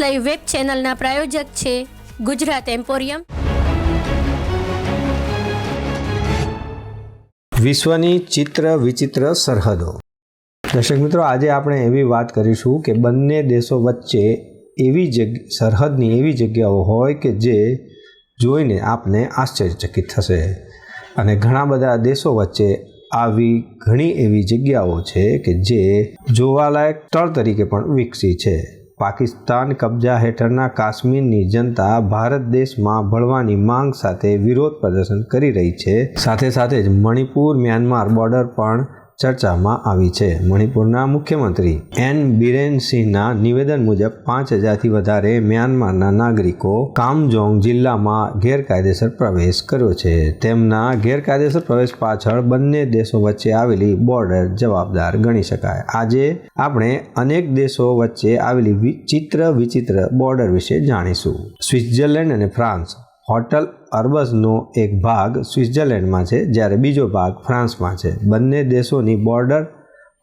Live web ચેનલના પ્રાયોજક છે Gujarat emporium. વિશ્વની ચિત્ર વિચિત્ર સરહદો. દર્શક મિત્રો, આજે આપણે એવી વાત કરીશું કે બંને દેશો વચ્ચે એવી જગ, સરહદની એવી જગ્યાઓ હોય કે જે જોઈને આપને આશ્ચર્યચકિત થશે. અને ઘણા બધા દેશો વચ્ચે આવી ઘણી એવી જગ્યાઓ છે કે જે જોવાલાયક સ્થળ તરીકે પણ વિકસી છે. પાકિસ્તાન કબજા હેઠળના કાશ્મીરની જનતા ભારત દેશમાં ભળવાની માંગ સાથે વિરોધ પ્રદર્શન કરી રહી છે. સાથે સાથે જ મણિપુર, મ્યાનમાર બોર્ડર પણ ચર્ચામાં આવી છે. મણિપુરના મુખ્યમંત્રી એન બિરેન સિંહના નિવેદન મુજબ પાંચ હજારથી વધારે મ્યાનમારના નાગરિકો કામજોંગ જિલ્લામાં ગેરકાયદેસર પ્રવેશ કર્યો છે. તેમના ગેરકાયદેસર પ્રવેશ પાછળ બંને દેશો વચ્ચે આવેલી બોર્ડર જવાબદાર ગણી શકાય. આજે આપણે અનેક દેશો વચ્ચે આવેલી વિચિત્ર વિચિત્ર બોર્ડર વિશે જાણીશું. સ્વિટ્ઝરલેન્ડ અને ફ્રાન્સ હોટલ અર્બસનો એક ભાગ સ્વિટ્ઝરલેન્ડમાં છે, જ્યારે બીજો ભાગ ફ્રાન્સમાં છે. બંને દેશોની બોર્ડર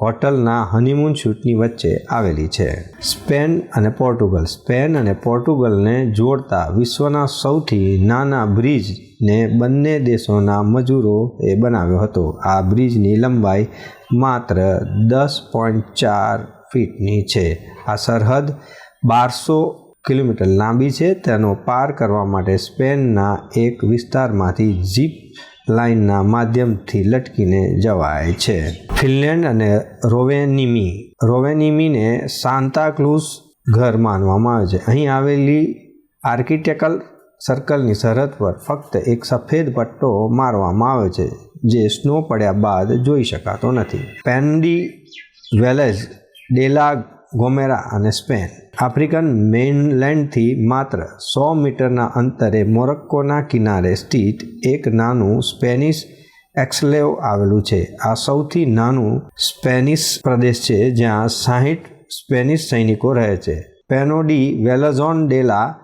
હોટલના હનીમૂન શૂટની વચ્ચે આવેલી છે. સ્પેન અને પોર્ટુગલ. સ્પેન અને પોર્ટુગલને જોડતા વિશ્વના સૌથી નાના બ્રિજને બંને દેશોના મજૂરોએ બનાવ્યો હતો. આ બ્રિજની લંબાઈ માત્ર દસ પોઈન્ટ ચાર ફીટની છે. આ સરહદ બારસો કિલોમીટર લાંબી છે. તેનો પાર કરવા માટે સ્પેનના એક વિસ્તારમાંથી જીપ લાઇનના માધ્યમથી લટકીને જવાય છે. ફિનલેન્ડ અને રોવેનિમી. રોવેનિમીને સાંતાક્લુઝ ઘર માનવામાં આવે છે. અહીં આવેલી આર્કિટેકલ સર્કલની સરહદ પર ફક્ત એક સફેદ પટ્ટો મારવામાં આવે છે, જે સ્નો પડ્યા બાદ જોઈ શકાતો નથી. પેન્ડી વેલેઝ ડેલા ગોમેરા અને સ્પેન. આફ્રિકન મેઇનલેન્ડથી માત્ર સો મીટરના અંતરે મોરક્કોના કિનારે સ્થિત એક નાનું સ્પેનિશ એક્સલેવ આવેલું છે. આ સૌથી નાનું સ્પેનિશ પ્રદેશ છે જ્યાં સાહીઠ સ્પેનિશ સૈનિકો રહે છે. પેનોડી વેલાઝોન ડેલા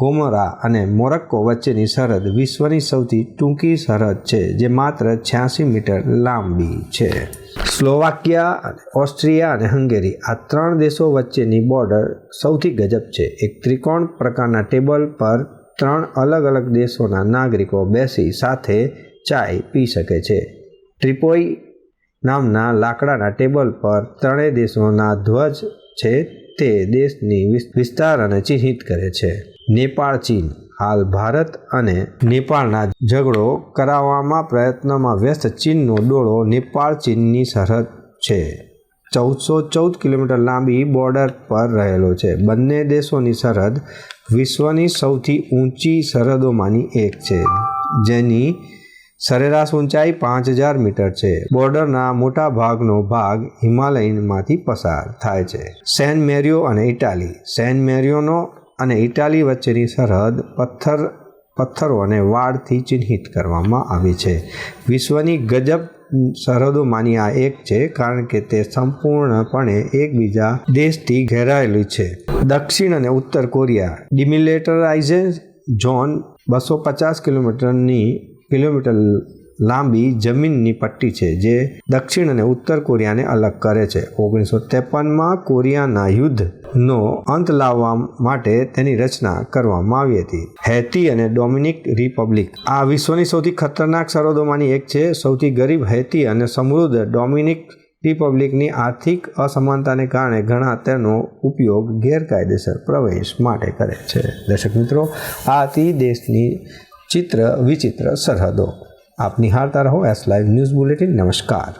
ગોમરા અને મોરક્કો વચ્ચેની સરહદ વિશ્વની સૌથી ટૂંકી સરહદ છે, જે માત્ર છ્યાસી મીટર લાંબી છે. સ્લોવાકિયા, ઓસ્ટ્રિયા અને હંગેરી આ ત્રણ દેશો વચ્ચેની બોર્ડર સૌથી ગજબ છે. એક ત્રિકોણ પ્રકારના ટેબલ પર ત્રણ અલગ અલગ દેશોના નાગરિકો બેસી સાથે ચાય પી શકે છે. ટ્રિપોઈ નામના લાકડાના ટેબલ પર ત્રણેય દેશોના ધ્વજ છે, તે દેશની વિસ્તાર અને ચિહ્નિત કરે છે. નેપાળ, ચીન. હાલ ભારત અને નેપાળના ઝઘડો કરાવવામાં પ્રયત્નમાં વ્યસ્ત ચીનનો ડોળો નેપાળ ચીનની સરહદ છે. ચૌદસો ચૌદ કિલોમીટર લાંબી બોર્ડર પર રહેલો છે. બંને દેશોની સરહદ વિશ્વની સૌથી ઊંચી સરહદોમાંની એક છે, જેની સરેરાશ ઊંચાઈ પાંચ હજાર મીટર છે. બોર્ડરના મોટા ભાગનો ભાગ હિમાલયમાંથી પસાર થાય છે. સેન મેરિયો અને ઇટાલી. સેન મેરિયોનો અને ઇટાલી વચ્ચેની સરહદ પથ્થર પથ્થરો અને વાડથી ચિહ્નિત કરવામાં આવી છે. વિશ્વની ગજબ સરહદોમાંની આ એક છે, કારણ કે તે સંપૂર્ણપણે એકબીજા દેશથી ઘેરાયેલી છે. દક્ષિણ અને ઉત્તર કોરિયા ડિમિલેટરાઇઝે ઝોન બસો પચાસ કિલોમીટરની કિલોમીટર લાંબી જમીનની પટ્ટી છે, જે દક્ષિણ અને ઉત્તર કોરિયાને અલગ કરે છે. ઓગણીસો ત્રેપનમાં કોરિયાના યુદ્ધનો અંત લાવવા માટે તેની રચના કરવામાં આવી હતી. હૈતી અને ડોમિનિક રિપબ્લિક. આ વિશ્વની સૌથી ખતરનાક સરહદોમાંની એક છે. સૌથી ગરીબ હૈતી અને સમૃદ્ધ ડોમિનિક રિપબ્લિકની આર્થિક અસમાનતાને કારણે ઘણા તેનો ઉપયોગ ગેરકાયદેસર પ્રવેશ માટે કરે છે. દર્શક મિત્રો, આ હતી દેશની ચિત્ર વિચિત્ર સરહદો. આપ નિહાળતા રહો એસ લાઈવ ન્યૂઝ બુલેટિન નમસ્કાર